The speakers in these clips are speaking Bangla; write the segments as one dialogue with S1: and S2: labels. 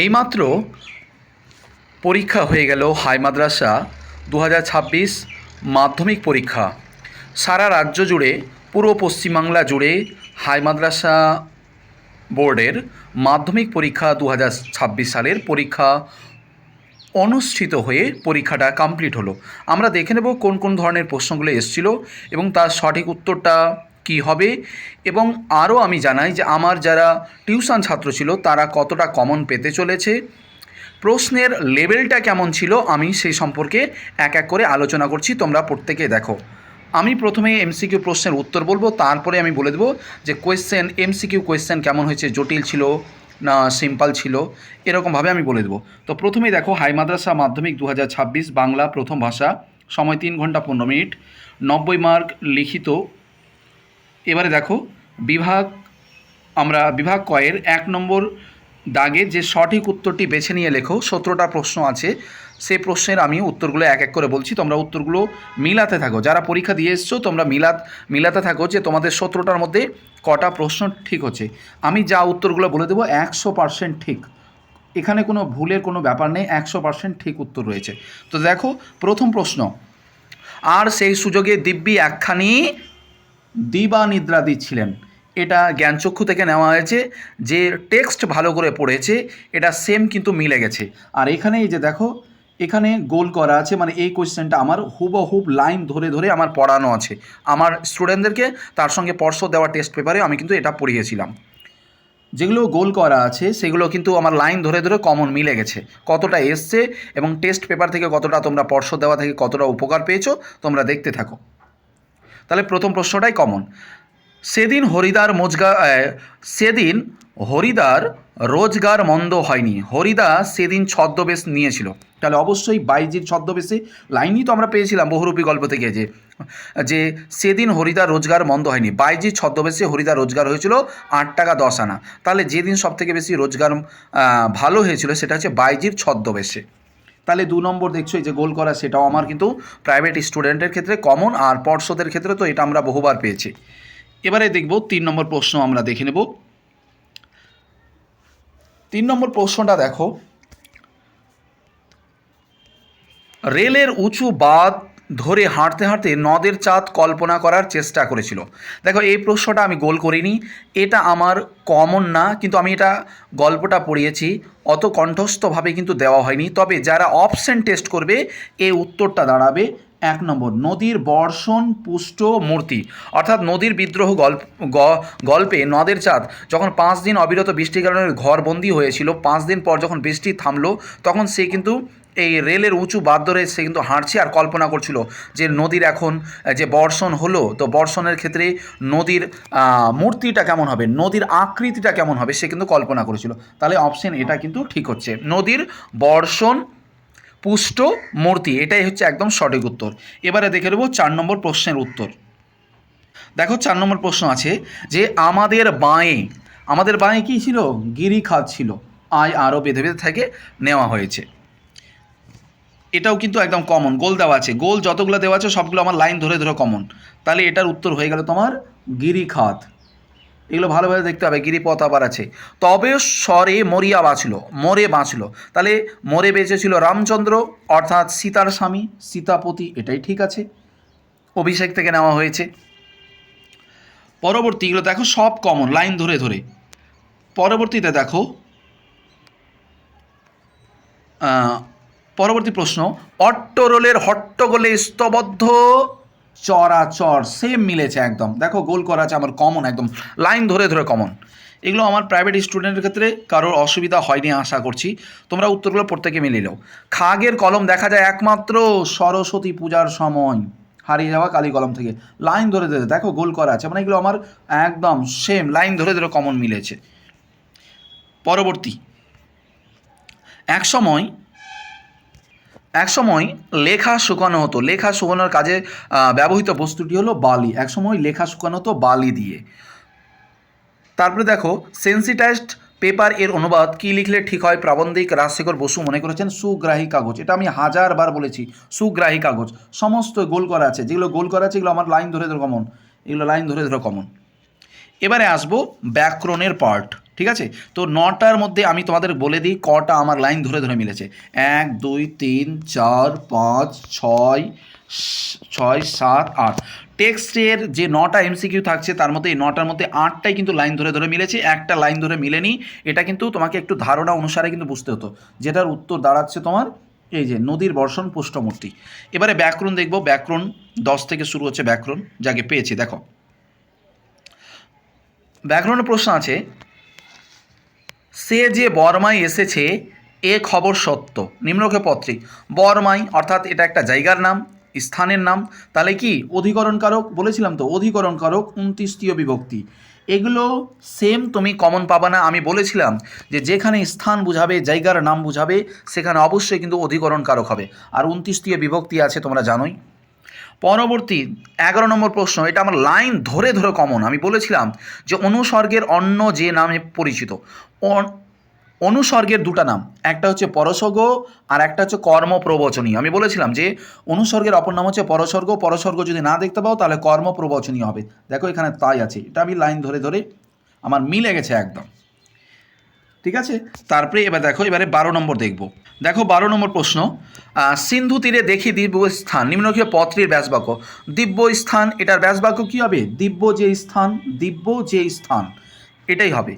S1: এইমাত্র পরীক্ষা হয়ে গেল হাই মাদ্রাসা দু হাজার ছাব্বিশ মাধ্যমিক পরীক্ষা। সারা রাজ্য জুড়ে, পুরো পশ্চিমবাংলা জুড়ে হাই মাদ্রাসা বোর্ডের মাধ্যমিক পরীক্ষা দু হাজার ছাব্বিশ সালের পরীক্ষা অনুষ্ঠিত হয়ে পরীক্ষাটা কমপ্লিট হলো। আমরা দেখে নেব কোন কোন ধরনের প্রশ্নগুলো এসেছিল এবং তার সঠিক উত্তরটা কি হবে? এবং আরও আমি জানাই যে আমার যারা টিউশন ছাত্র ছিল, তারা কতটা কমন পেতে চলেছে? প্রশ্নের লেভেলটা কেমন ছিল? আমি সেই সম্পর্কে এক এক করে আলোচনা করছি, তোমরা প্রত্যেকে দেখো। আমি প্রথমে এমসিকিউ প্রশ্নের উত্তর বলব, তারপরে আমি বলে দেবো যে কোয়েশ্চেন এমসিকিউ কোয়েশ্চেন কেমন হয়েছে? জটিল ছিল না সিম্পল ছিল? এরকমভাবে আমি বলে দেবো। তো প্রথমেই দেখো, হাই মাদ্রাসা মাধ্যমিক দু হাজার ছাব্বিশ বাংলা প্রথম ভাষা, সময় তিন ঘণ্টা পনেরো মিনিট, নব্বই মার্ক লিখিত এবারে দেখো, বিভাগ, আমরা বিভাগ কয়ের এক নম্বর দাগে যে সঠিক উত্তরটি বেছে নিয়ে লেখো, সতেরোটা প্রশ্ন আছে। সেই প্রশ্নের আমি উত্তরগুলো এক এক করে বলছি। তোমরা উত্তরগুলো মিলাতে থাকো। যারা পরীক্ষা দিয়ে এসছো, তোমরা মিলাত মিলাতে থাকো যে তোমাদের সতেরোটার মধ্যে কটা প্রশ্ন ঠিক হচ্ছে। আমি যা উত্তরগুলো বলে দেবো, একশো পার্সেন্ট ঠিক। এখানে কোনো ভুলের কোনো ব্যাপার নেই, একশো পার্সেন্ট ঠিক উত্তর রয়েছে। তো দেখো, প্রথম প্রশ্ন। আর সেই সুযোগে দিব্যি একখানি দিবা নিদ্রা দিচ্ছিলেন এটা জ্ঞানচক্ষু থেকে নেওয়া হয়েছে, যে টেক্সট ভালো করে পড়েছে, এটা সেম কিন্তু মিলে গেছে। আর এখানে এই যে দেখো, এখানে গোল করা আছে মানে এই কোয়েশ্চেনটা আমার হুবহুব লাইন ধরে ধরে আমার পড়ানো আছে। আমার স্টুডেন্টদেরকে তার সঙ্গে পর্ষ দেওয়া টেস্ট পেপারে আমি কিন্তু এটা পড়িয়েছিলাম। যেগুলো গোল করা আছে, সেগুলো কিন্তু আমার লাইন ধরে ধরে কমন মিলে গেছে। কতটা এসছে এবং টেস্ট পেপার থেকে কতটা তোমরা পর্ষ দেওয়া থেকে কতটা উপকার পেয়েছ, তোমরা দেখতে থাকো। তাহলে প্রথম প্রশ্নটাই কমন সেদিন হরিদার মোজগা সেদিন হরিদার রোজগার মন্দ হয়নি। হরিদা সেদিন ছদ্মবেশ নিয়েছিল। তাহলে অবশ্যই বাইজির ছদ্মবেশে লাইনই তো আমরা পেয়েছিলাম বহুরূপী গল্প থেকে যে যে সেদিন হরিদার রোজগার মন্দ হয়নি। বাইজির ছদ্মবেশে হরিদার রোজগার হয়েছিল আট টাকা দশ আনা। তাহলে যেদিন সব থেকে বেশি রোজগার ভালো হয়েছিল সেটা হচ্ছে বাইজির ছদ্মবেশে। তাহলে দু নম্বর দেখছ, এই যে গোল করা, সেটাও আমার কিন্তু প্রাইভেট স্টুডেন্টের ক্ষেত্রে কমন আর পর্ষদের ক্ষেত্রে তো এটা আমরা বহুবার পেয়েছি। এবারে দেখব, তিন নম্বর প্রশ্ন আমরা দেখে নেব। তিন নম্বর প্রশ্নটা দেখো। রেলের উঁচু বাঁধ ধরে হাঁটতে হাঁটতে নদের চাঁদ কল্পনা করার চেষ্টা করেছিল। দেখো, এই প্রশ্নটা আমি গোল করিনি। এটা আমার কমন না, কিন্তু আমি এটা গল্পটা পড়িয়েছি। অত কণ্ঠস্থভাবে কিন্তু দেওয়া হয়নি। তবে যারা অপশন টেস্ট করবে, এই উত্তরটা দাঁড়াবে। এক নম্বর, নদীর বর্ষণ, পুষ্ট মূর্তি। অর্থাৎ নদীর বিদ্রোহ গল্প গল্পে নদের চাঁদ, যখন পাঁচ দিন অবিরত বৃষ্টির কারণে ঘরবন্দি হয়েছিল, পাঁচ দিন পর যখন বৃষ্টি থামলো, তখন সে কিন্তু এই রেলের উঁচু বাদ ধরে সে কিন্তু হাঁটছে আর কল্পনা করছিল যে নদীর এখন যে বর্ষণ হলো, তো বর্ষণের ক্ষেত্রে নদীর মূর্তিটা কেমন হবে, নদীর আকৃতিটা কেমন হবে সে কিন্তু কল্পনা করেছিল। তাহলে অপশন এটা কিন্তু ঠিক হচ্ছে। নদীর বর্ষণ, পুষ্ট মূর্তি, এটাই হচ্ছে একদম সঠিক উত্তর। এবারে দেখে নেব চার নম্বর প্রশ্নের উত্তর। দেখো চার নম্বর প্রশ্ন আছে যে আমাদের বাঁয়ে আমাদের বাঁয়ে কী ছিল? গিরিখাত ছিল। আয় আরও বেঁধে বেঁধে থেকে নেওয়া হয়েছে। এটাও কিন্তু একদম কমন গোল দেওয়া আছে। গোল যতগুলো দেওয়া আছে, সবগুলো আমার লাইন ধরে ধরে কমন তাহলে এটার উত্তর হয়ে গেল তোমার গিরিখাত। এগুলো ভালোভাবে দেখতে হবে, গিরিপথ আবার আছে। তবে স্বরে মরিয়া বাঁচল, মরে বাঁচল। তাহলে মরে বেঁচেছিল রামচন্দ্র, অর্থাৎ সীতার স্বামী, সীতাপতি, এটাই ঠিক আছে। অভিষেক থেকে নেওয়া হয়েছে। পরবর্তীগুলো দেখো সব কমন লাইন ধরে ধরে। পরবর্তীতে দেখো পরবর্তী প্রশ্ন, অট্টরোলের হট্টগোলে স্তবদ্ধ চরাচর সেম মিলেছে একদম। দেখো, গোল করা আছে আমার কমন একদম লাইন ধরে ধরে কমন এগুলো আমার প্রাইভেট স্টুডেন্টের ক্ষেত্রে কারোর অসুবিধা হয়নি, আশা করছি। তোমরা উত্তরগুলো প্রত্যেকে মিলিয়ে নাও। খাগের কলম দেখা যায় একমাত্র সরস্বতী পূজার সময়। হারিয়ে যাওয়া কালী কলম থেকে। লাইন ধরে ধরে, দেখো, গোল করা আছে। মানে এগুলো আমার একদম সেম লাইন ধরে ধরে কমন মিলেছে। পরবর্তী। এক সময় এক সময় লেখা শুকানো হতো। লেখা শুকানোর কাজে ব্যবহৃত বস্তুটি হলো বালি। এক সময় লেখা শুকানো হতো বালি দিয়ে। তারপরে দেখো সেন্সিটাইজড পেপার এর অনুবাদ কি লিখলে ঠিক হয়? প্রাবন্ধিক রাজশেখর বসু মনে করেছেন, সুগ্রাহী কাগজ। এটা আমি হাজারবার বলেছি, সুগ্রাহী কাগজ। সমস্ত গোল করা আছে। যেগুলো গোল করা আছে, এগুলো আমার লাইন ধরে ধরে কমন এগুলো লাইন ধরে ধরে কমন এবারে আসব ব্যাকরণের পার্ট ঠিক আছে? তো নটার মধ্যে আমি তোমাদের বলে দিই কটা আমার লাইন ধরে ধরে মিলেছে। এক, দুই, তিন, চার, পাঁচ, ছয় ছয়, সাত, আট। টেক্সটের যে নটা এমসিকিউ থাকছে, তার মধ্যে এই নটার মধ্যে আটটাই কিন্তু লাইন ধরে ধরে মিলেছে। একটা লাইন ধরে মিলেনি। এটা কিন্তু তোমাকে একটু ধারণা অনুসারে কিন্তু বুঝতে হতো। যেটার উত্তর দাঁড়াচ্ছে তোমার এই যে নদীর বর্ষণ পুষ্টমূর্তি এবারে ব্যাকরণ দেখব। ব্যাকরণ দশ থেকে শুরু হচ্ছে ব্যাকরণ। যাকে পেয়েছি, দেখো। ব্যাকরণের প্রশ্ন আছে সে যে বর্মায় এসেছে, এ খবর সত্য। নিম্নকে পত্রী বর্মাই, অর্থাৎ এটা একটা জায়গার নাম, স্থানের নাম, তাহলে কি অধিকরণ কারক বলেছিলাম তো অধিকরণ কারক বিভক্তি। এগুলো সেম তুমি কমন পাবা না, আমি বলেছিলাম যে যেখানে স্থান বুঝাবে, জায়গার নাম বুঝাবে, সেখানে অবশ্যই কিন্তু অধিকরণ কারক হবে। আর উনত্রিশতীয় বিভক্তি আছে, তোমরা জানোই। পরবর্তী এগারো নম্বর প্রশ্ন, এটা আমার লাইন ধরে ধরে কমন আমি বলেছিলাম যে অনুসর্গের অন্য যে নামে পরিচিত, অন- অনুসর্গের দুটা নাম, একটা হচ্ছে পরসর্গ আর একটা হচ্ছে কর্মপ্রবচনীয়। আমি বলেছিলাম যে অনুসর্গের অপর নাম হচ্ছে পরসর্গ পরসর্গ যদি না দেখতে পাও তাহলে কর্মপ্রবচনীয় হবে। দেখো এখানে তাই আছে, এটা আমি লাইন ধরে ধরে আমার মিলে গেছে একদম। ঠিক আছে? তারপরে এবার দেখো, এবারে বারো নম্বর দেখব। দেখো বারো নম্বর প্রশ্ন সিন্ধু তীরে দেখি দিব্য স্থান নিম্নলিখিত পত্রের ব্যাসবাক্য। দিব্য স্থান এটার ব্যাসবাক্য কী হবে? দিব্য যে স্থান, দিব্য যে স্থান, এটাই হবে।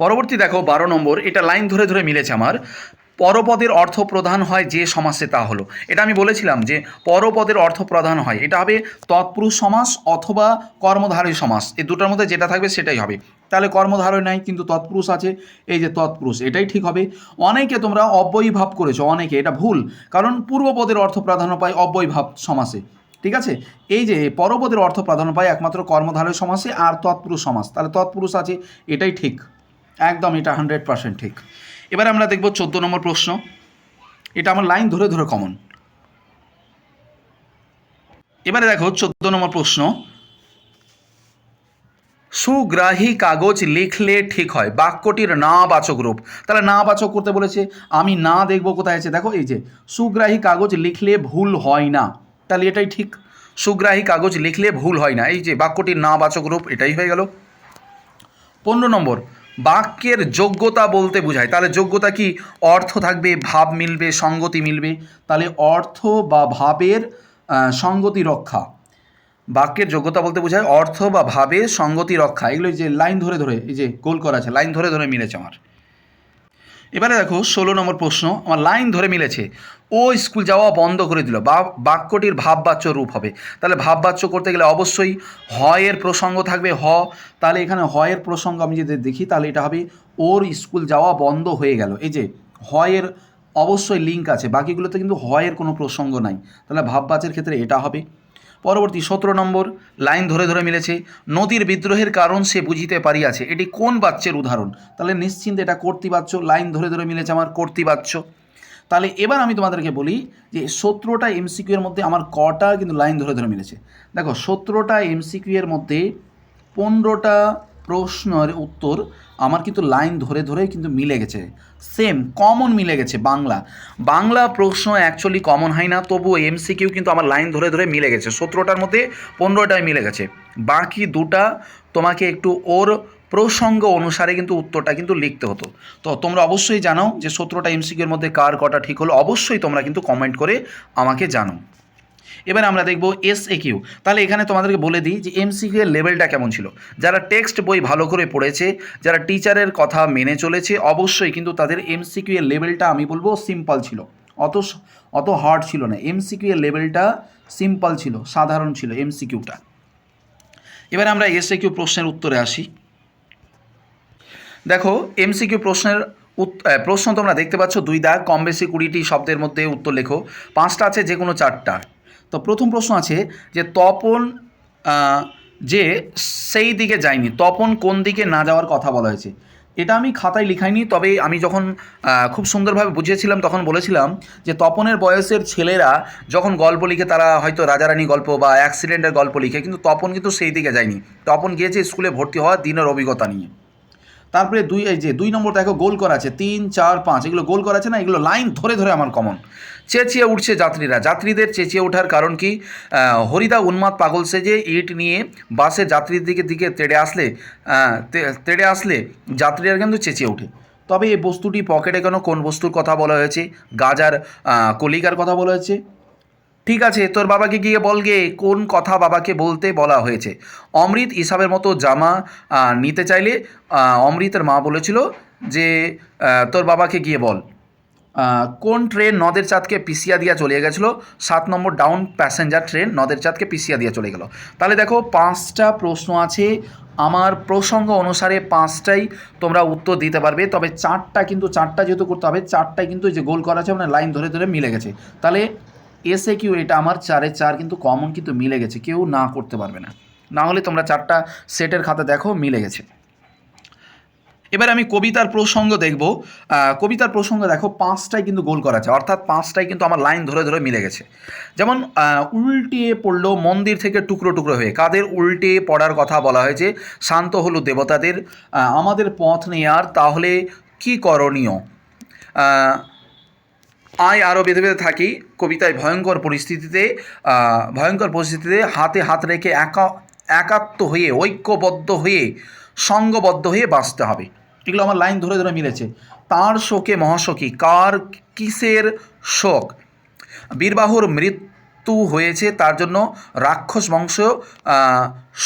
S1: পরবর্তী দেখো বারো নম্বর, এটা লাইন ধরে ধরে মিলেছে আমার। পরপদের অর্থ প্রধান হয় যে সমাসে তা হলো। এটা আমি বলেছিলাম যে পরপদের অর্থ প্রধান হয়। এটা হবে তৎপুরুষ সমাস অথবা কর্মধারী সমাস। এই দুটোর মধ্যে যেটা থাকবে সেটাই হবে। তাহলে কর্মধারয় নাই, কিন্তু তৎপুরুষ আছে। এই যে তৎপুরুষ, এটাই ঠিক হবে। অনেকে তোমরা অব্যয়ী ভাব করেছ, অনেকে, এটা ভুল। কারণ পূর্বপদের অর্থ প্রাধান্য পায় অব্যয়ী ভাব সমাসে, ঠিক আছে? এই যে পরপদের অর্থ প্রাধান্য পায় একমাত্র কর্মধারয় সমাসে আর তৎপুরুষ সমাস, তাহলে তৎপুরুষ আছে, এটাই ঠিক। একদম এটা হান্ড্রেড পার্সেন্ট ঠিক। এবার আমরা দেখব চোদ্দ নম্বর প্রশ্ন। এটা আমার লাইন ধরে ধরে কমন এবারে দেখো চোদ্দ নম্বর প্রশ্ন। সুগ্রাহী কাগজ লিখলে ঠিক হয়। বাক্যটির না বাচক রূপ। তাহলে না বাচক করতে বলেছে, আমি না দেখব কোথায় আছে? দেখো এই যে, সুগ্রাহী কাগজ লিখলে ভুল হয় না। তাহলে এটাই ঠিক। সুগ্রাহী কাগজ লিখলে ভুল হয় না। এই যে, বাক্যটির না বাচক রূপ, এটাই হয়ে গেল। পনেরো নম্বর, বাক্যের যোগ্যতা বলতে বোঝায়। তাহলে যোগ্যতা কি? অর্থ থাকবে, ভাব মিলবে, সঙ্গতি মিলবে। তাহলে অর্থ বা ভাবের সঙ্গতি রক্ষা। বাক্যের যোগ্যতা বলতে বোঝায় অর্থ বা ভাবে সঙ্গতি রক্ষা। এগুলো যে লাইন ধরে ধরে, এই যে গোল করা আছে, লাইন ধরে ধরে মিলেছে আমার। এবারে দেখো, ষোলো নম্বর প্রশ্ন, আমার লাইন ধরে মিলেছে। ও স্কুল যাওয়া বন্ধ করে দিল, বা বাক্যটির ভাববাচ্য রূপ হবে। তাহলে ভাববাচ্য করতে গেলে অবশ্যই হয়ের প্রসঙ্গ থাকবে, হ। তাহলে এখানে হয়ের প্রসঙ্গ আমি যদি দেখি, তাহলে এটা হবে, ওর স্কুল যাওয়া বন্ধ হয়ে গেল। এই যে হয়ের অবশ্যই লিঙ্ক আছে, বাকিগুলোতে কিন্তু হয়ের কোনো প্রসঙ্গ নাই। তাহলে ভাববাচ্যের ক্ষেত্রে এটা হবে। পরবর্তী সতেরো নম্বর লাইন ধরে ধরে মিলেছে, নদীর বিদ্রোহের কারণ সে বুঝিতে পারিয়াছে। এটি কোন বাচ্যের উদাহরণ? তাহলে নিশ্চিন্তে এটা কর্তৃবাচ্য, লাইন ধরে ধরে মিলেছে আমার কর্তৃবাচ্য। তাহলে এবার আমি তোমাদেরকে বলি যে সতেরোটা এমসিকিউ এর মধ্যে আমার কটা কিন্তু লাইন ধরে ধরে মিলেছে। দেখো, সতেরোটা এমসিকিউ এর মধ্যে পনেরোটা প্রশ্নের উত্তর আমার কিন্তু লাইন ধরে ধরে কিন্তু মিলে গেছে। সেম কমন মিলে গেছে, বাংলা। বাংলা প্রশ্ন অ্যাকচুয়ালি কমন হয় না তবুও এমসিকিউ কিন্তু আমার লাইন ধরে ধরে মিলে গেছে। সতেরোটার মধ্যে পনেরোটায় মিলে গেছে। বাকি দুটা তোমাকে একটু ওর প্রসঙ্গ অনুসারে কিন্তু উত্তরটা কিন্তু লিখতে হতো। তো তোমরা অবশ্যই জানাও যে সতেরোটা এমসিকিউর মধ্যে কার কটা ঠিক হলো। অবশ্যই তোমরা কিন্তু কমেন্ট করে আমাকে জানাও। এবার আমরা দেখব এস এ কিউ তাহলে এখানে তোমাদেরকে বলে দিই যে এমসিকিউ এর লেভেলটা কেমন ছিল। যারা টেক্সট বই ভালো করে পড়েছে, যারা টিচারের কথা মেনে চলেছে, অবশ্যই কিন্তু তাদের এমসিকিউ এর লেভেলটা আমি বলব সিম্পল ছিল। অত অত হার্ড ছিল না। এমসিকিউ এর লেভেলটা সিম্পল ছিল, সাধারণ ছিল এমসিকিউটা এবার আমরা এস এ কিউ প্রশ্নের উত্তরে আসি। দেখো এমসিকিউ প্রশ্নের প্রশ্ন তোমরা দেখতে পাচ্ছ দুই দাগ কম বেশি কুড়িটি শব্দের মধ্যে উত্তর লেখো। পাঁচটা আছে যে কোনো চারটা। তো প্রথম প্রশ্ন আছে যে তপন যে সেই দিকে যায়নি। তপন কোন দিকে না যাওয়ার কথা বলা হয়েছে। এটা আমি খাতায় লিখাইনি, তবে আমি যখন খুব সুন্দরভাবে বুঝিয়েছিলাম, তখন বলেছিলাম যে তপনের বয়সের ছেলেরা যখন গল্প লিখে, তারা হয়তো রাজারানী গল্প বা অ্যাক্সিডেন্টের গল্প লিখে, কিন্তু তপন কিন্তু সেই দিকে যায়নি। তপন গিয়েছে স্কুলে ভর্তি হওয়ার দিনের অভিজ্ঞতা নিয়ে। তারপরে দুই, এই যে দুই নম্বর দেখো, গোল করা আছে। তিন, চার, পাঁচ, এগুলো গোল করা আছে না? এগুলো লাইন ধরে ধরে আমার কমন চেঁচিয়ে উঠছে যাত্রীরা। যাত্রীদের চেঁচিয়ে ওঠার কারণ কি? হরিদা উন্মাদ পাগল সেজে ইট নিয়ে বাসে যাত্রীর দিকে দিকে তেড়ে আসলে তেড়ে আসলে যাত্রীরা কিন্তু চেঁচিয়ে ওঠে। তবে এই বস্তুটি পকেটে কেন, কোন বস্তুর কথা বলা হয়েছে? গাজার কলিকার কথা বলা হয়েছে? ঠিক আছে, তোর বাবাকে গিয়ে বলগে কোন কথা বাবাকে বলতে বলা হয়েছে? অমৃত ইসাবের মতো জামা নিতে চাইলে অমৃতের মা বলেছিল যে তোর বাবাকে গিয়ে বল। কোন ট্রেন নদের চাঁদকে পিছিয়ে দিয়া চলে গেছিল? সাত নম্বর ডাউন প্যাসেঞ্জার ট্রেন নদের চাঁদকে পিছিয়ে দিয়া চলে গেল। তাহলে দেখো, পাঁচটা প্রশ্ন আছে। আমার প্রসঙ্গ অনুসারে পাঁচটাই তোমরা উত্তর দিতে পারবে। তবে চারটা কিন্তু, চারটা যেহেতু করতে হবে, চারটাই কিন্তু যে গোল করা আছে মানে লাইন ধরে ধরে মিলে গেছে। তাহলে এসে কিউ এটা আমার চারে চার কিন্তু কমন কিন্তু মিলে গেছে। কেউ না করতে পারবে না। না হলে তোমরা চারটা সেটের খাতা দেখো, মিলে গেছে। এবার আমি কবিতার প্রসঙ্গ দেখব। কবিতার প্রসঙ্গ দেখো পাঁচটাই কিন্তু গোল করা আছে অর্থাৎ পাঁচটাই কিন্তু আমার লাইন ধরে ধরে মিলে গেছে। যেমন আহ, উল্টে পড়ল মন্দির থেকে টুকরো টুকরো হয়ে। কাদের উল্টে পড়ার কথা বলা হয়েছে? শান্ত হলো দেবতাদের। আমাদের পথ নেই আর তাহলে কি করণীয়? আয় আরও বেঁধে বেঁধে থাকি কবিতায় ভয়ঙ্কর পরিস্থিতিতে ভয়ঙ্কর পরিস্থিতিতে হাতে হাত রেখে একা একাত্ম হয়ে ঐক্যবদ্ধ হয়ে সঙ্গবদ্ধ হয়ে বাঁচতে হবে। এগুলো আমার লাইন ধরে ধরে মিলেছে। তার শোকে মহাশোকী, কার কিসের শোক? বীরবাহুর মৃত্যু হয়েছে, তার জন্য রাক্ষস বংশ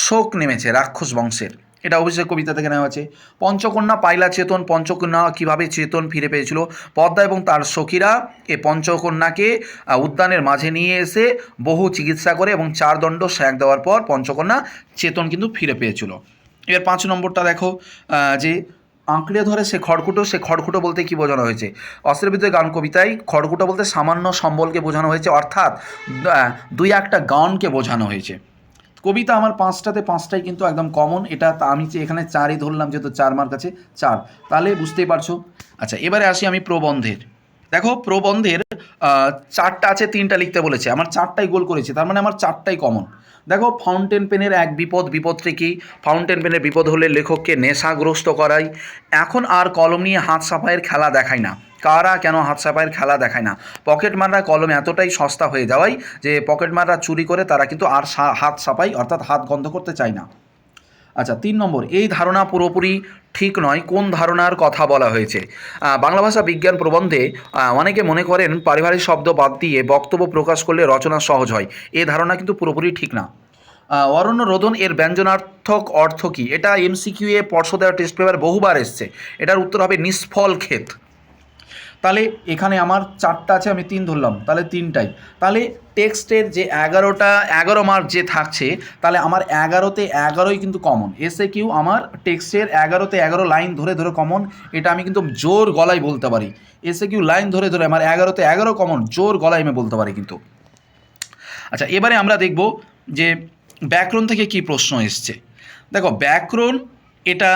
S1: শোক নেমেছে, রাক্ষস বংশের। এটা অবশ্যই কবিতা থেকে নেওয়া আছে পঞ্চকন্যা পাইলা চেতন, পঞ্চকন্যা কীভাবে চেতন ফিরে পেয়েছিল? পদ্মা এবং তার সখীরা এ পঞ্চকন্যাকে উদ্যানের মাঝে নিয়ে এসে বহু চিকিৎসা করে এবং চার দণ্ড শ্যাক দেওয়ার পর পঞ্চকন্যা চেতন কিন্তু ফিরে পেয়েছিল। এবার পাঁচ নম্বরটা দেখো যে আঁকড়ে ধরে সে খড়কুটো সে খড়কুটো বলতে কি বোঝানো হয়েছে? অস্ত্রবিদ্যুৎ গান কবিতায় খড়কুটো বলতে সামান্য সম্বলকে বোঝানো হয়েছে, অর্থাৎ দুই একটা গানকে বোঝানো হয়েছে। কবিতা আমার পাঁচটাতে পাঁচটাই কিন্তু একদম কমন এটা আমি এখানে চারই ধরলাম, যেহেতু চার মার কাছে চার। তাহলে বুঝতেই পারছ? আচ্ছা এবারে আসি আমি প্রবন্ধের। দেখো, প্রবন্ধের চারটা আছে, তিনটা লিখতে বলেছে। আমার চারটাই গোল করেছে, তার মানে আমার চারটাই কমন দেখো ফাউন্টেন পেনের এক বিপদ বিপদটি কি ফাউন্টেন পেনের বিপদ হলে লেখককে নেশাগ্রস্ত করায় এখন আর কলম নিয়ে হাত সাফাইয়ের খেলা দেখায় না। কারা কেন হাত সাফাইয়ের খেলা দেখায় না? পকেট মাররা কলম এতটাই সস্তা হয়ে যাওয়ায় যে পকেট মাররা চুরি করে তারা কিন্তু আর হাত সাফাই, অর্থাৎ হাত গন্ধ করতে চায় না। আচ্ছা তিন নম্বর, এই ধারণা পুরোপুরি ঠিক নয়, কোন ধারণার কথা বলা হয়েছে? বাংলা ভাষা বিজ্ঞান প্রবন্ধে অনেকে মনে করেন পারিবারিক শব্দ বাদ দিয়ে বক্তব্য প্রকাশ করলে রচনা সহজ হয়। এ ধারণা কিন্তু পুরোপুরি ঠিক না। অরণ্য রোদন এর ব্যঞ্জনার্থক অর্থ কী? এটা এমসিকিউ এ পর্ষদের টেস্ট পেপার বহুবার এসছে। এটার উত্তর হবে নিষ্ফল ক্ষেত। তাহলে এখানে আমার চারটা আছে, আমি তিন ধরলাম, তাহলে তিনটাই। তাহলে টেক্সটের যে এগারোটা, এগারো মার্ক যে থাকছে, তাহলে আমার এগারোতে এগারোই কিন্তু কমন এসে কিউ আমার টেক্সটের এগারোতে এগারো লাইন ধরে ধরে কমন এটা আমি কিন্তু জোর গলায় বলতে পারি। এসে কিউ লাইন ধরে ধরে আমার এগারোতে এগারো কমন জোর গলায় আমি বলতে পারি কিন্তু। আচ্ছা এবারে আমরা দেখব যে ব্যাকরণ থেকে কি প্রশ্ন এসছে। দেখো, ব্যাকরণ এটা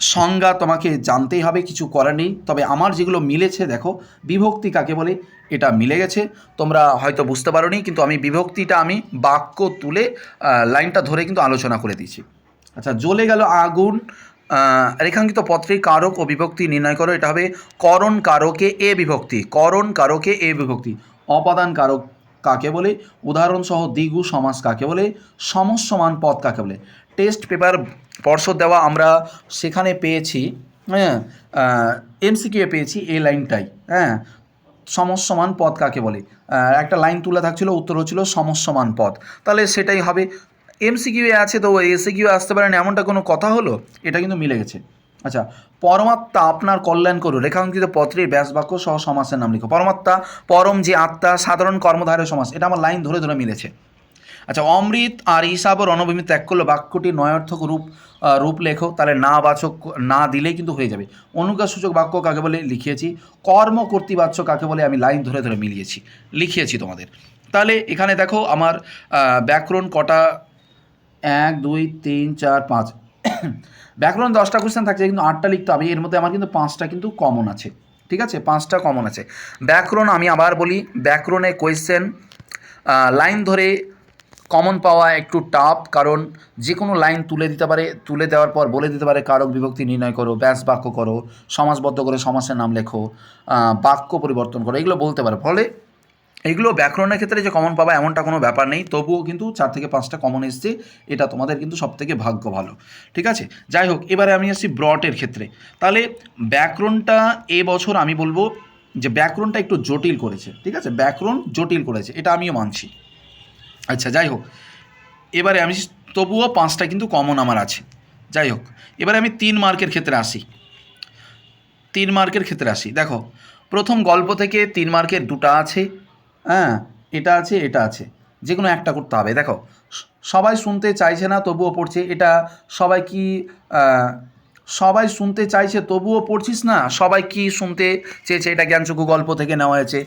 S1: সংজ্ঞা তোমাকে জানতেই হবে, কিছু করার নেই। তবে আমার যেগুলো মিলেছে, দেখো, বিভক্তি কাকে বলে, এটা মিলে গেছে। তোমরা হয়তো বুঝতে পারোনি, কিন্তু আমি বিভক্তিটা, আমি বাক্য তুলে লাইনটা ধরে কিন্তু আলোচনা করে দিয়েছি। আচ্ছা জ্বলে গেল আগুন রেখাঙ্কিত পত্রে কারক ও বিভক্তি নির্ণয় করো, এটা হবে করণ কারকে এ বিভক্তি, করণ কারকে এ বিভক্তি, অপাদান কারক কাকে বলে? উদাহরণসহ দ্বিগু সমাস কাকে বলে? সমসমান পদ কাকে বলে? টেস্ট পেপার পর্ষদ দেওয়া আমরা সেখানে পেয়েছি হ্যাঁ এমসিকিউ পেয়েছি এই লাইনটাই হ্যাঁ। সমসমান পদ কাকে বলে? একটা লাইন তুলে থাকছিল, উত্তর হচ্ছিল সমসমান পদ। তাহলে সেটাই হবে। এমসিকিউ আছে তো এসিকিউ আসতে পারে না এমনটা কোনো কথা হলো? এটা কিন্তু মিলে গেছে। আচ্ছা পরমাত্মা আপনার কল্যাণ করুন রেখাঙ্কিত পত্রের ব্যাস বাক্য সহ সমাসের নাম লিখো। পরমাত্মা, পরম যে আত্মা, সাধারণ কর্মধারের সমাস। এটা আমার লাইন ধরে ধরে মিলেছে। আচ্ছা অমৃত আর ঈশাব রণভূমি ত্যাগ করল বাক্যটি নয়ার্থক রূপ রূপ লেখো। তাহলে না বাচক, না দিলেই কিন্তু হয়ে যাবে। অনুজ্ঞা সূচক বাক্য কাকে বলে? লিখিয়েছি। কর্ম কর্তৃবাচ্য কাকে বলে? আমি লাইন ধরে ধরে মিলিয়েছি, লিখিয়েছি তোমাদের। তাহলে এখানে দেখো আমার ব্যাকরণ কটা? এক, দুই, তিন, চার, পাঁচ। ব্যাকরণ দশটা কোশ্চেন থাকছে, কিন্তু আটটা লিখতে হবে। এর মধ্যে আমার কিন্তু পাঁচটা কিন্তু কমন আছে। ঠিক আছে? পাঁচটা কমন আছে। ব্যাকরণ আমি আবার বলি, ব্যাকরণে কোয়েশ্চেন লাইন ধরে কমন পাওয়া একটু টাফ কারণ যে কোনো লাইন তুলে দিতে পারে, তুলে দেওয়ার পর বলে দিতে পারে, কারক বিভক্তি নির্ণয় করো, ব্যাস বাক্য করো সমাজবদ্ধ করে সমাসের নাম লেখো বাক্য পরিবর্তন করো, এগুলো বলতে পারে। ফলে এগুলো ব্যাকরণের ক্ষেত্রে যে কমন পাবা এমনটা কোনো ব্যাপার নেই। তবুও কিন্তু চার থেকে পাঁচটা কমন এসছে। এটা তোমাদের কিন্তু সব থেকে ভাগ্য ভালো। ঠিক আছে? যাই হোক, এবারে আমি আসছি ব্রটের ক্ষেত্রে। তাহলে ব্যাকরণটা এ বছর আমি বলব যে ব্যাকরণটা একটু জটিল করেছে। ঠিক আছে? ব্যাকরণ জটিল করেছে। এটা আমিও মানছি। আচ্ছা যাই হোক। এবারে আমি তবুও পাঁচটা কিন্তু কমন আমার আছে। যাই হোক, এবারে আমি তিন মার্কের ক্ষেত্রে আসি। তিন মার্কের ক্ষেত্রে আসি। দেখো, প্রথম গল্প থেকে তিন মার্কের দুটো আছে। হ্যাঁ এটা আছে এটা আছে। যে কোনো একটা করতে হবে। দেখো সবাই শুনতে চাইছে না, তবুও পড়ছে। এটা সবাই কি সবাই শুনতে চাইছে, তবুও পড়ছিস না? সবাই কি শুনতে চেয়েছে? এটা জ্ঞানচক্ষু গল্প থেকে নেওয়া হয়েছে।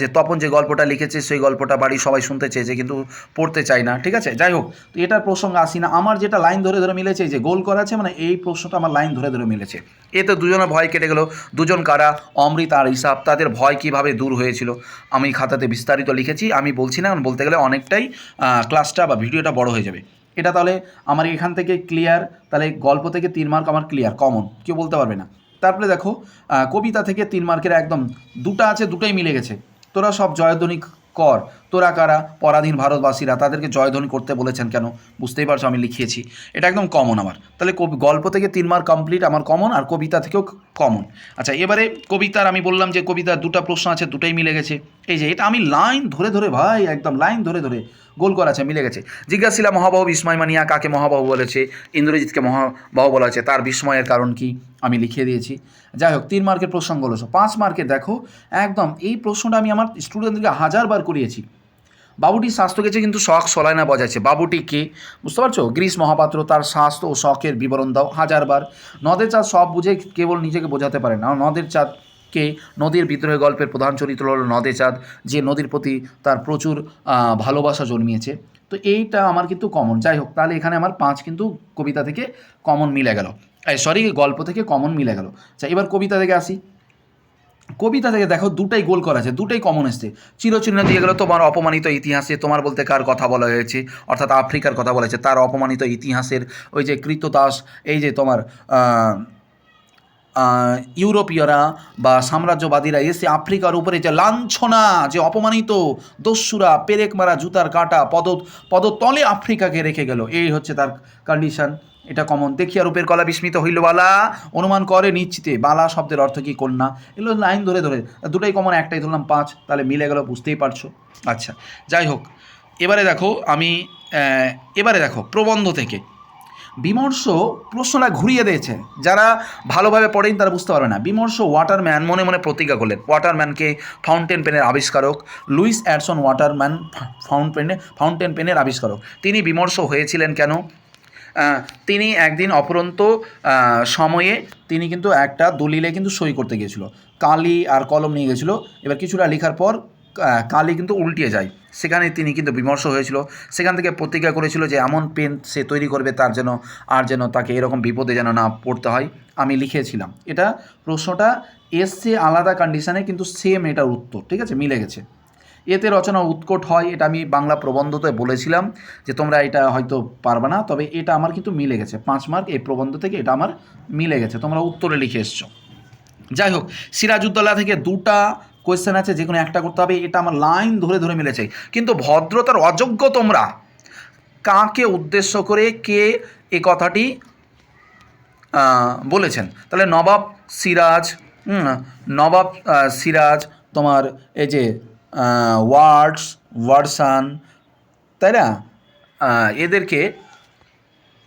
S1: যে তপন যে গল্পটা লিখেছে, সেই গল্পটা বাড়ি সবাই শুনতে চেয়েছে, কিন্তু পড়তে চায় না। ঠিক আছে? যাই হোক, তো এটার প্রসঙ্গ আসি না। আমার যেটা লাইন ধরে ধরে মিলেছে যে গোল করা আছে মানে এই প্রশ্নটা আমার লাইন ধরে ধরে মিলেছে। এতে দুজনের ভয় কেটে গেল। দুজন কারা? অমৃত আর হিসাব তাদের ভয় কীভাবে দূর হয়েছিল? আমি খাতাতে বিস্তারিত লিখেছি। আমি বলছি না, বলতে গেলে অনেকটাই ক্লাসটা বা ভিডিওটা বড় হয়ে যাবে। এটা তাহলে আমার এখান থেকে ক্লিয়ার তাহলে গল্প থেকে তিন মার্ক আমার ক্লিয়ার কমন কেউ বলতে পারবে না। তারপরে দেখো কবিতা থেকে তিন মার্কের একদম দুটো আছে, দুটোই মিলে গেছে। তোরা সব জয়ধ্বনি কর, তোরা কারা? পরাধীন ভারতবাসীরা তাদেরকে জয়ধ্বনি করতে বলেছেন কেন? বুঝতেই পারছ, আমি লিখিয়েছি। এটা একদম কমন আমার। তাহলে কবি, গল্প থেকে তিন মার্ক কমপ্লিট আমার কমন আর কবিতা থেকেও কমন আচ্ছা এবারে কবিতার, আমি বললাম যে কবিতার দুটো প্রশ্ন আছে, দুটোই মিলে গেছে। এই যে, এটা আমি লাইন ধরে ধরে, ভাই, একদম লাইন ধরে ধরে গোল করা আছে, মিলে গেছে। জিজ্ঞাসিলা মহাবাহু বিস্ময় মানিয়া কাকে মহাবাহু বলেছে? ইন্দ্রজিৎকে মহাবাহু বলা হয়েছে। তার বিস্ময়ের কারণ কি আমি লিখিয়ে দিয়েছি। যাই হোক, তিন মার্কের সব পাঁচ মার্কের দেখো, একদম এই প্রশ্নটা আমি আমার স্টুডেন্টদেরকে হাজারবার করিয়েছি। বাবুটি স্বাস্থ্য গেছে কিন্তু শখ সলায়না বজাইছে। বাবুটি কে? বুঝতে পারছ? গ্রীষ মহাপাত্র, তার স্বাস্থ্য ও শখের বিবরণ দাও হাজারবার। নদের চাঁদ সব বুঝে কেবল নিজেকে বোঝাতে পারে না। নদের চাঁদ কে নদীর বিদ্রোহে গল্পের প্রধান চরিত্র হলো নদে চাঁদ যে নদীর প্রতি তার প্রচুর ভালোবাসা জন্মিয়েছে। তো এইটা আমার কিন্তু কমন যাই হোক, তাহলে এখানে আমার পাঁচ কিন্তু কবিতা থেকে কমন মিলে গেল। সরি গল্প থেকে কমন মিলে গেল। আচ্ছা এবার কবিতা থেকে আসি। কবিতা থেকে দেখো, দুটাই গোল করা আছে, দুটাই কমন এসছে। চিরচিহ্ন দিয়ে গেল, তোমার অপমানিত ইতিহাসে, তোমার বলতে কার কথা বলা হয়েছে? অর্থাৎ আফ্রিকার কথা বলা হয়েছে, তার অপমানিত ইতিহাসের ওই যে কৃতদাস, এই যে তোমার ইউরোপীয়রা বা সাম্রাজ্যবাদীরা এসে আফ্রিকার উপরে যে লাঞ্ছনা, যে অপমানিত দস্যুরা, পেরেক মারা জুতার কাটা পদ, পদতলে আফ্রিকাকে রেখে গেল। এই হচ্ছে তার কন্ডিশন এটা কমন দেখিয়া রূপের কলা বিস্মিত হইল বালা। অনুমান করে নিশ্চিতে। বালা শব্দের অর্থ কি কন্যা? এগুলো লাইন ধরে ধরে। দুটোই কমন একটাই ধরলাম পাঁচ। তাহলে মিলে গেল, বুঝতেই পারছ। আচ্ছা যাই হোক। এবারে দেখো, আমি এবারে দেখো, প্রবন্ধ থেকে। বিমর্ষ প্রশ্নটা ঘুরিয়ে দিয়েছে। যারা ভালোভাবে পড়েন তারা বুঝতে পারবে না। বিমর্ষ ওয়াটারম্যান মনে মনে প্রতিজ্ঞা করলেন। ওয়াটারম্যানকে ফাউন্টেন পেনের আবিষ্কারক Lewis Edson Waterman fountain fountain পেনের আবিষ্কারক। তিনি বিমর্ষ হয়েছিলেন কেন? তিনি একদিন অপরন্ত সময়ে তিনি কিন্তু একটা দলিলে কিন্তু সই করতে গিয়েছিল। কালি আর কলম নিয়ে গেছিল এবার কিছুটা লেখার পর কালি কিন্তু উল্টিয়ে যায়। সেখানে তিনি কিন্তু বিমর্ষ হয়েছিল। সেখান থেকে প্রতিজ্ঞা করেছিল যে এমন পেন সে তৈরি করবে, তার যেন, আর যেন তাকে এরকম বিপদে যেন না পড়তে হয়, আমি লিখেছিলাম। এটা প্রশ্নটা এসছে আলাদা কন্ডিশনে কিন্তু সেম এটার উত্তর, ঠিক আছে? মিলে গেছে। এতে রচনা উৎকট হয়, এটা আমি বাংলা প্রবন্ধতে বলেছিলাম যে তোমরা এটা হয়তো পারবে না, তবে এটা আমার কিন্তু মিলে গেছে। পাঁচ মার্ক এই প্রবন্ধ থেকে এটা আমার মিলে গেছে। তোমরা উত্তরে লিখে এসছো। যাই হোক, সিরাজউদ্দৌলা থেকে দুটা কোয়েশ্চেন আছে যে কোনো একটা করতে হবে, এটা আমার লাইন ধরে ধরে মিলেছে। কিন্তু ভদ্রতার অযোগ্য তোমরা, কাকে উদ্দেশ্য করে কে এ কথাটি বলেছেন? তাহলে নবাব সিরাজ নবাব সিরাজ, তোমার এই যে ওয়ার্ডস, ওয়ার্ডসান, তাই না? এদেরকে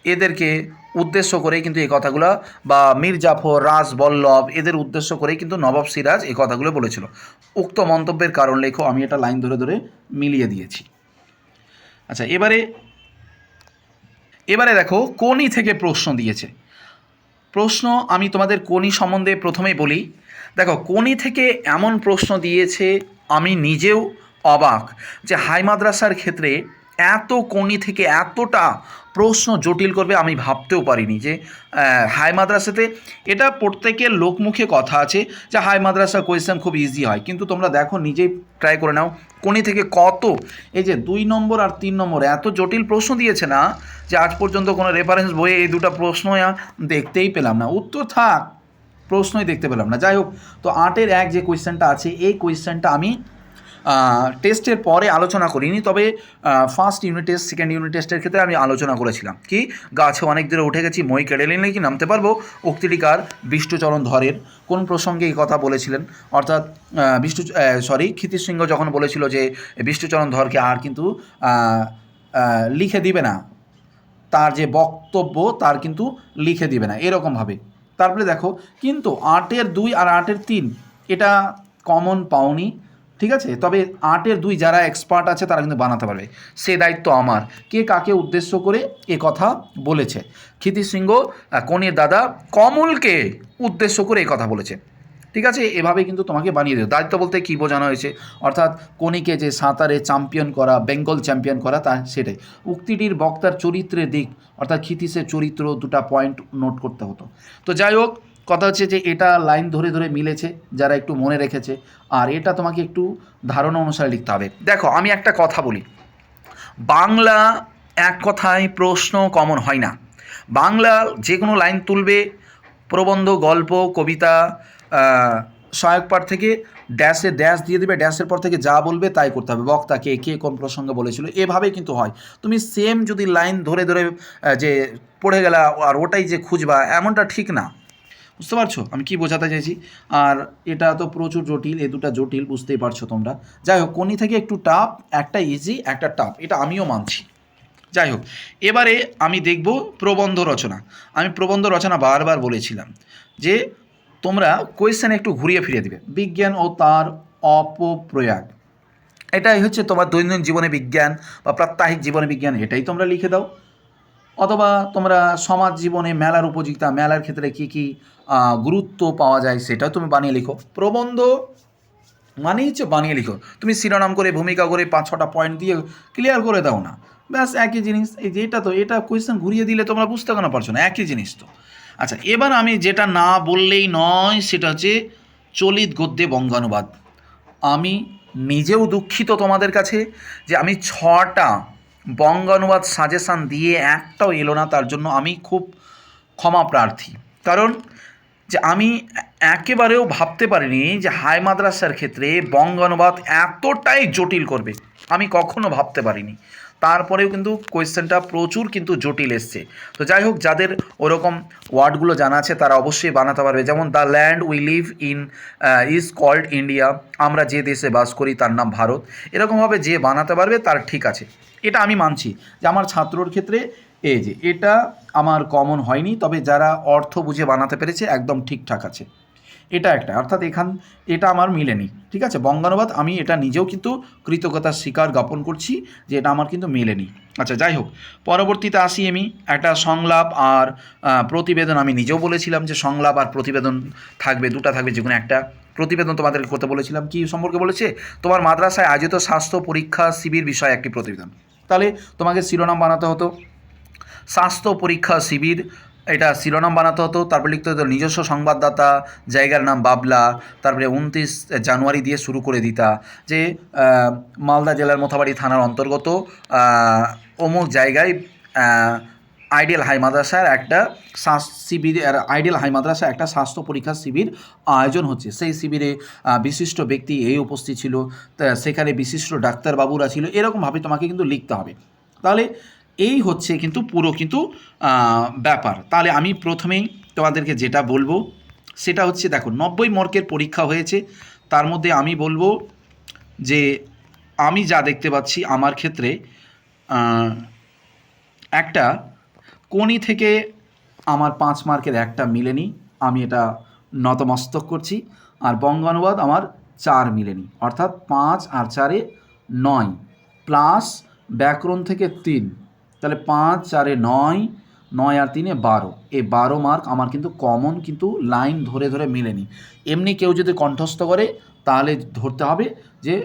S1: এদেরকে উদ্দেশ্য করেই কিন্তু এই কথাগুলো, বা মীর জাফর, রাজ বল্লভ, এদের উদ্দেশ্য করেই কিন্তু নবাব সিরাজ এই কথাগুলো বলেছিল। উক্ত মন্তব্যের কারণ লেখো, আমি এটা লাইন ধরে ধরে মিলিয়ে দিয়েছি। আচ্ছা এবারে এবারে দেখো, কোনি থেকে প্রশ্ন দিয়েছে। প্রশ্ন আমি তোমাদের কোনি সম্বন্ধে প্রথমেই বলি। দেখো, কোনি থেকে এমন প্রশ্ন দিয়েছে, আমি নিজেও অবাক, যে হাই মাদ্রাসার ক্ষেত্রে এত কোনি থেকে এতটা প্রশ্ন জটিল করবে, আমি ভাবতেও পারিনি যে হাই মাদ্রাসাতে এটা প্রত্যেকের লোকমুখে কথা আছে যে হাই মাদ্রাসা কোয়েশ্চেন খুব ইজি হয়। কিন্তু তোমরা দেখো, নিজেই ট্রাই করে নাও, কোনি থেকে কত, এই যে দুই নম্বর আর তিন নম্বর, এত জটিল প্রশ্ন দিয়েছে না যে আজ পর্যন্ত কোনো রেফারেন্স বইয়ে এই দুটো প্রশ্ন দেখতেই পেলাম না। উত্তর থাক, প্রশ্নই দেখতে পেলাম না। যাই হোক, তো আটের এক যে কোয়েশ্চেনটা আছে, এই কোয়েশ্চেনটা আমি টেস্টের পরে আলোচনা করিনি, তবে first unit test second unit টেস্টের ক্ষেত্রে আমি আলোচনা করেছিলাম। কি? গাছে অনেক দূরে উঠে গেছি, মই কেড়ে নিলে কি নামতে পারব? উক্তিটিকার বিষ্ণুচরণ ধরের কোন প্রসঙ্গে এই কথা বলেছিলেন? অর্থাৎ বিষ্ণু সরি ক্ষিতিশ সিংহ যখন বলেছিল যে বিষ্ণুচরণ ধরকে আর কিন্তু লিখে দিবে না, তার যে বক্তব্য তার কিন্তু লিখে দিবে না এরকমভাবে তারপরে দেখো, কিন্তু আটের দুই আর আটের তিন, এটা কমন পাওনি। ঠিক আছে? তবে আর্টের দুই যারা এক্সপার্ট আছে, তারা কিন্তু বানাতে পারবে। সে দায়িত্ব আমার। কে কাকে উদ্দেশ্য করে এ কথা বলেছে? ক্ষিতি সিংহ কনের দাদা, কমলকে উদ্দেশ্য করে এ কথা বলেছে। ঠিক আছে? এভাবে কিন্তু তোমাকে বানিয়ে দেবে। দায়িত্ব বলতে কী বোঝানো হয়েছে? অর্থাৎ কনিকে যে সাঁতারে চ্যাম্পিয়ন করা, বেঙ্গল চ্যাম্পিয়ন করা, তা সেটাই। উক্তিটির বক্তার চরিত্রের দিক, অর্থাৎ ক্ষিতিসের চরিত্র দুটা পয়েন্ট নোট করতে হতো। তো যাই হোক কথা হচ্ছে যে এটা লাইন ধরে ধরে মিলেছে, যারা একটু মনে রেখেছে। আর এটা তোমাকে একটু ধারণা অনুসারে লিখতে হবে। দেখো, আমি একটা কথা বলি। বাংলা এক কথায় প্রশ্ন কমন হয় না। বাংলা যে কোনো লাইন তুলবে, প্রবন্ধ, গল্প, কবিতা সহায়ক পাঠ থেকে ড্যাশে ড্যাশ দিয়ে দেবে ড্যাশের পর থেকে যা বলবে তাই করতে হবে। বক্তাকে কে কোন প্রসঙ্গে বলেছিল এভাবেই কিন্তু হয়। তুমি সেম যদি লাইন ধরে ধরে যে পড়ে গেলা আর ওটাই যে খুঁজবা, এমনটা ঠিক না। বুঝতে পারছ? আমি কি বোঝাতে চাইছি? আর এটা তো প্রচুর জটিল, এ দুটা জটিল, বুঝতেই পারছ তোমরা। যাই হোক কোনি থেকে একটু টাফ একটা ইজি একটা টাফ এটা আমিও মানছি। যাই হোক, এবারে আমি দেখব প্রবন্ধ রচনা। আমি প্রবন্ধ রচনা বারবার বলেছিলাম যে তোমরা কোয়েশ্চেন একটু ঘুরিয়ে ফিরিয়ে দিবে। বিজ্ঞান ও তার অপপ্রয়াগ। এটাই হচ্ছে তোমার দৈনন্দিন জীবনে বিজ্ঞান বা প্রাত্যহিক জীবনে বিজ্ঞান, এটাই তোমরা লিখে দাও। অথবা তোমরা সমাজ জীবনে মেলার উপযোগিতা, মেলার ক্ষেত্রে কী কী গুরুত্ব পাওয়া যায় সেটাও তুমি বানিয়ে লিখো। প্রবন্ধ মানেই হচ্ছে বানিয়ে লিখো। তুমি শিরোনাম করে, ভূমিকা করে পাঁচ ছটা পয়েন্ট দিয়ে ক্লিয়ার করে দাও না। ব্যাস, একই জিনিস। এই যে এটা তো, এটা কোয়েশ্চেন ঘুরিয়ে দিলে তোমরা বুঝতে কেন পারছ না? একই জিনিস তো। আচ্ছা এবার আমি যেটা না বললেই নয়, সেটা হচ্ছে চলিত গদ্যে বঙ্গানুবাদ। আমি নিজেও দুঃখিত তোমাদের কাছে যে আমি ছটা বঙ্গানুবাদ সাজেশান দিয়ে একটাও এলো না, তার জন্য আমি খুব ক্ষমা প্রার্থী। কারণ যে আমি একেবারেও ভাবতে পারিনি যে হাই মাদ্রাসার ক্ষেত্রে বঙ্গানুবাদ এতটাই জটিল করবে। আমি কখনো ভাবতে পারিনি। তারপরেও কিন্তু কোয়েশ্চেনটা প্রচুর কিন্তু জটিল এসছে। তো যাই হোক, যাদের ওরকম ওয়ার্ডগুলো জানা আছে, তারা অবশ্যই বানাতে পারবে। যেমন the land we live in is called India, আমরা যে দেশে বাস করি তার নাম ভারত। এরকমভাবে যে বানাতে পারবে তার ঠিক আছে। এটা আমি মানছি যে আমার ছাত্রর ক্ষেত্রে এই যে, এটা আমার কমন হয়নি, তবে যারা অর্থ বুঝে বানাতে পেরেছে, একদম ঠিকঠাক আছে। এটা একটা, অর্থাৎ এখান, এটা আমার মিলেনি, ঠিক আছে? বঙ্গানুবাদ, আমি এটা নিজেও কিন্তু কৃতজ্ঞতার স্বীকার জ্ঞাপন করছি যে এটা আমার কিন্তু মেলেনি। আচ্ছা যাই হোক, পরবর্তীতে আসি আমি, একটা সংলাপ আর প্রতিবেদন আমি নিজেও বলেছিলাম যে সংলাপ আর প্রতিবেদন থাকবে, দুটা থাকবে, যে কোনো একটা। প্রতিবেদন তোমাদেরকে করতে বলেছিলাম, কি সম্পর্কে বলেছে? তোমার মাদ্রাসায় আয়োজিত স্বাস্থ্য পরীক্ষা শিবির বিষয়ে একটি প্রতিবেদন। তাহলে তোমাকে শিরোনাম বানাতে হতো, স্বাস্থ্য পরীক্ষা শিবির এটা শিরোনাম বানাতে হতো, তারপরে লিখতে হতো নিজস্ব সংবাদদাতা, জায়গার নাম বাবলা, তারপরে উনত্রিশ জানুয়ারি দিয়ে শুরু করে দিতা, যে মালদা জেলার মোথাবাড়ি থানার অন্তর্গত অমুক জায়গায় আইডিয়াল হাই মাদ্রাসার একটা শিবির আইডিয়াল হাই মাদ্রাসা একটা স্বাস্থ্য পরীক্ষা শিবির আয়োজন হচ্ছে। সেই শিবিরে বিশিষ্ট ব্যক্তি এই উপস্থিত ছিল সেখানে বিশিষ্ট ডাক্তারবাবুরা ছিল, এরকমভাবে তোমাকে কিন্তু লিখতে হবে। তাহলে এই হচ্ছে কিন্তু পুরো কিন্তু ব্যাপার। তাহলে আমি প্রথমেই তোমাদেরকে যেটা বলব, সেটা হচ্ছে দেখো, নব্বই মার্কের পরীক্ষা হয়েছে। তার মধ্যে আমি বলব যে, আমি যা দেখতে পাচ্ছি আমার ক্ষেত্রে একটা কোনি থেকে আমার পাঁচ মার্কের একটা মিলেনি। আমি এটা নতমস্তক করছি। আর বঙ্গানুবাদ আমার চার মিলেনি। অর্থাৎ পাঁচ আর চারে নয়। প্লাস ব্যাকরণ থেকে তিন। তাহলে পাঁচ, চারে নয় নয় আর তিনে বারো। এই বারো মার্ক আমার কিন্তু কমন কিন্তু লাইন ধরে ধরে মিলেনি। এমনি কেউ যদি কণ্ঠস্থ করে, তাহলে ধরতে হবে যে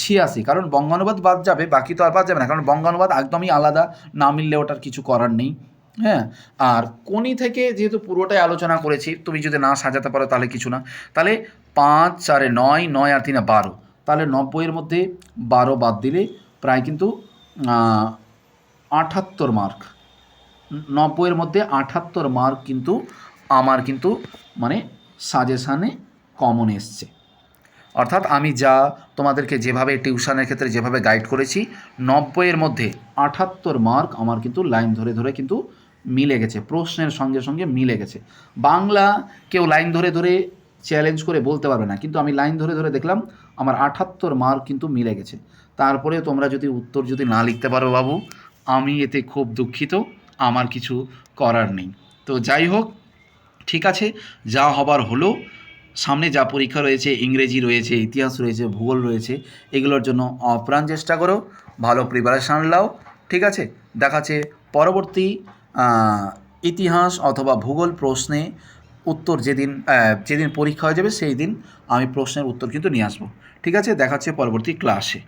S1: ছিয়াশি। কারণ বঙ্গানুবাদ বাদ যাবে, বাকি তো আর বাদ যাবে না। কারণ বঙ্গানুবাদ একদমই আলাদা, না মিললে ওটার কিছু করার নেই। হ্যাঁ? আর কোনি থেকে যেহেতু পুরোটাই আলোচনা করেছি, তুমি যদি না সাজাতে পারো তাহলে কিছু না। তাহলে পাঁচ, চারে নয় নয় আর তিনে বারো। তাহলে নব্বইয়ের মধ্যে বারো বাদ দিলে প্রায় কিন্তু আহ, আটাত্তর মার্ক নব্বইয়ের মধ্যে আটাত্তর মার্ক কিন্তু আমার কিন্তু মানে সাজেশানে কমন এসছে। অর্থাৎ আমি যা তোমাদেরকে যেভাবে টিউশনের ক্ষেত্রে যেভাবে গাইড করেছি নব্বইয়ের মধ্যে আটাত্তর মার্ক আমার কিন্তু লাইন ধরে ধরে কিন্তু মিলে গেছে প্রশ্নের সঙ্গে সঙ্গে মিলে গেছে। বাংলা কেউ লাইন ধরে ধরে চ্যালেঞ্জ করে বলতে পারবে না কিন্তু আমি লাইন ধরে ধরে দেখলাম আমার আটাত্তর মার্ক কিন্তু মিলে গেছে। তারপরে তোমরা যদি উত্তর যদি না লিখতে পারো বাবু আমি এতে খুব দুঃখিত, আমার কিছু করার নেই। তো যাই হোক, ঠিক আছে, যা হবার হলো, সামনে যা পরীক্ষা রয়েছে, ইংরেজি রয়েছে, ইতিহাস রয়েছে, ভূগোল রয়েছে, এগুলোর জন্য অপ্রাণ চেষ্টা করো, ভালো প্রিপারেশান লাও, ঠিক আছে? দেখাচ্ছে পরবর্তী ইতিহাস অথবা ভূগোল প্রশ্নে উত্তর যেদিন যেদিন পরীক্ষা হয়ে যাবে সেই দিন আমি প্রশ্নের উত্তর কিন্তু নিয়ে আসব। ঠিক আছে? দেখাচ্ছে পরবর্তী ক্লাসে